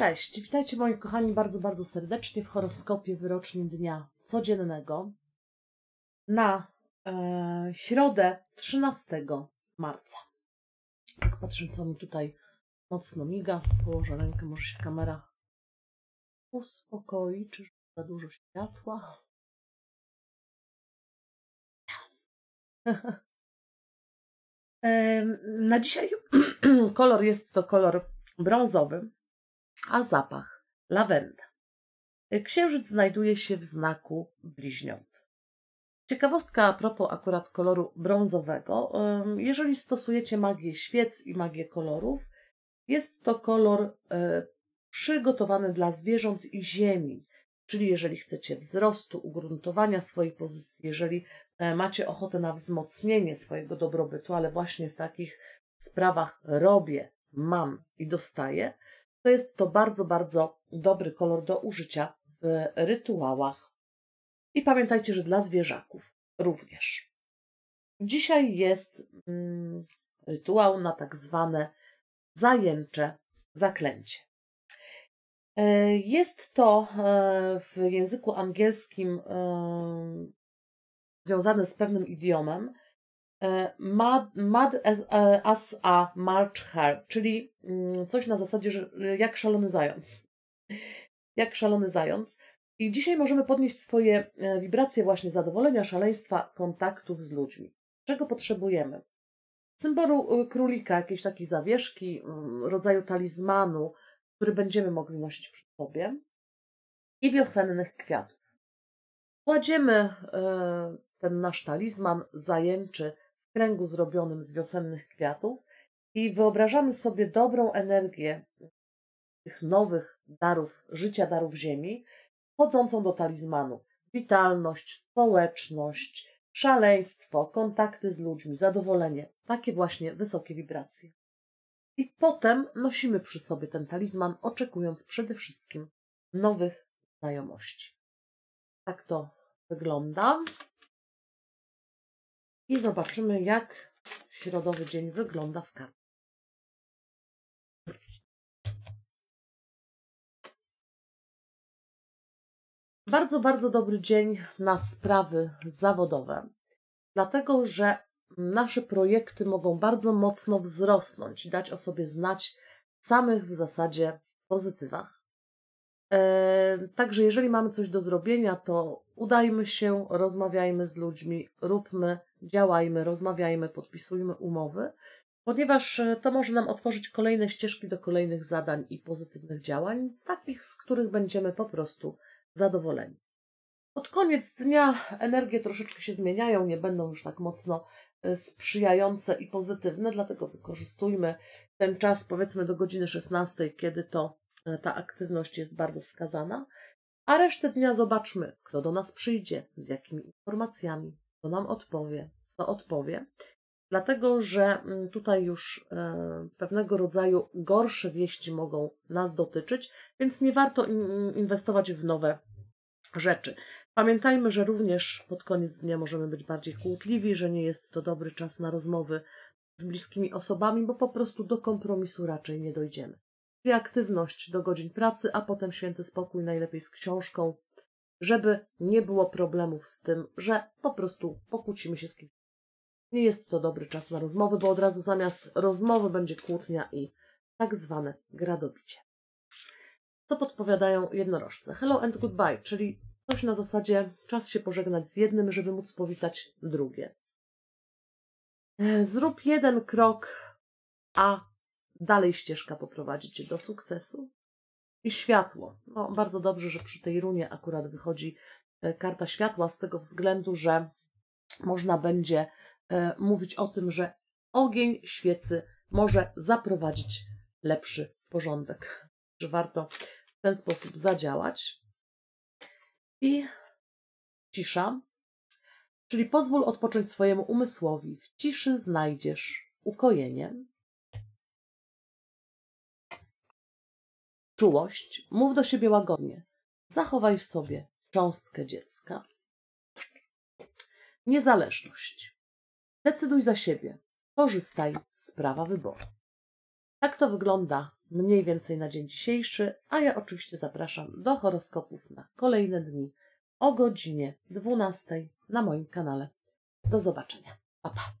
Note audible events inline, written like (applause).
Cześć, witajcie moi kochani bardzo, bardzo serdecznie w horoskopie wyrocznym dnia codziennego na e, środę 13 marca. Tak patrzę, co mi tutaj mocno miga. Położę rękę, może się kamera uspokoi, czy za dużo światła. (laughs) Na dzisiaj (clears throat) kolor jest to kolor brązowy a zapach lawenda. Księżyc znajduje się w znaku bliźniąt. Ciekawostka a propos akurat koloru brązowego. Jeżeli stosujecie magię świec i magię kolorów, jest to kolor e, przygotowany dla zwierząt i ziemi. Czyli jeżeli chcecie wzrostu, ugruntowania swojej pozycji, jeżeli e, macie ochotę na wzmocnienie swojego dobrobytu, ale właśnie w takich sprawach robię, mam i dostaję, to jest to bardzo, bardzo dobry kolor do użycia w rytuałach. I pamiętajcie, że dla zwierzaków również. Dzisiaj jest mm, rytuał na tak zwane zajęcze zaklęcie. E, jest to e, w języku angielskim e, związane z pewnym idiomem, mad, mad as, e, as, a March Hare, czyli mm, coś na zasadzie, że jak szalony zając. Jak szalony zając. I dzisiaj możemy podnieść swoje e, wibracje właśnie zadowolenia, szaleństwa, kontaktów z ludźmi. Czego potrzebujemy? Symbolu królika, jakiejś takiej zawieszki, mm, rodzaju talizmanu, który będziemy mogli nosić przy sobie i wiosennych kwiatów. Kładziemy ten nasz talizman zajęczy kręgu zrobionym z wiosennych kwiatów i wyobrażamy sobie dobrą energię tych nowych darów, życia darów ziemi, wchodzącą do talizmanu. Witalność, społeczność, szaleństwo, kontakty z ludźmi, zadowolenie. Takie właśnie wysokie wibracje. I potem nosimy przy sobie ten talizman, oczekując przede wszystkim nowych znajomości. Tak to wygląda. I zobaczymy, jak środowy dzień wygląda w karcie. Bardzo, bardzo dobry dzień na sprawy zawodowe, dlatego że nasze projekty mogą bardzo mocno wzrosnąć i dać o sobie znać w samych w zasadzie pozytywach. Także jeżeli mamy coś do zrobienia, to udajmy się, rozmawiajmy z ludźmi, róbmy, działajmy, rozmawiajmy, podpisujmy umowy, ponieważ e, to może nam otworzyć kolejne ścieżki do kolejnych zadań i pozytywnych działań, takich, z których będziemy po prostu zadowoleni. Pod koniec dnia energie troszeczkę się zmieniają, nie będą już tak mocno e, sprzyjające i pozytywne, dlatego wykorzystujmy ten czas powiedzmy do godziny 16, kiedy to E, ta aktywność jest bardzo wskazana, a resztę dnia zobaczmy, kto do nas przyjdzie, z jakimi informacjami, co nam odpowie, co odpowie. Dlatego, że mm, tutaj już e, pewnego rodzaju gorsze wieści mogą nas dotyczyć, więc nie warto inwestować w nowe rzeczy. Pamiętajmy, że również pod koniec dnia możemy być bardziej kłótliwi, że nie jest to dobry czas na rozmowy z bliskimi osobami, bo po prostu do kompromisu raczej nie dojdziemy i aktywność do godzin pracy, a potem święty spokój, najlepiej z książką, żeby nie było problemów z tym, że po prostu pokłócimy się z kimś. Nie jest to dobry czas na rozmowy, bo od razu zamiast rozmowy będzie kłótnia i tak zwane gradobicie. Co podpowiadają jednorożce? Hello and goodbye, czyli coś na zasadzie czas się pożegnać z jednym, żeby móc powitać drugie. Zrób jeden krok, a dalej ścieżka poprowadzi cię do sukcesu. I światło. No, bardzo dobrze, że przy tej runie akurat wychodzi e, karta światła, z tego względu, że można będzie e, mówić o tym, że ogień świecy może zaprowadzić lepszy porządek. Że warto w ten sposób zadziałać. I cisza, czyli pozwól odpocząć swojemu umysłowi. W ciszy znajdziesz ukojenie. Czułość, mów do siebie łagodnie. Zachowaj w sobie cząstkę dziecka. Niezależność. Decyduj za siebie. Korzystaj z prawa wyboru. Tak to wygląda mniej więcej na dzień dzisiejszy, a ja oczywiście zapraszam do horoskopów na kolejne dni o godzinie 12 na moim kanale. Do zobaczenia. Pa, pa.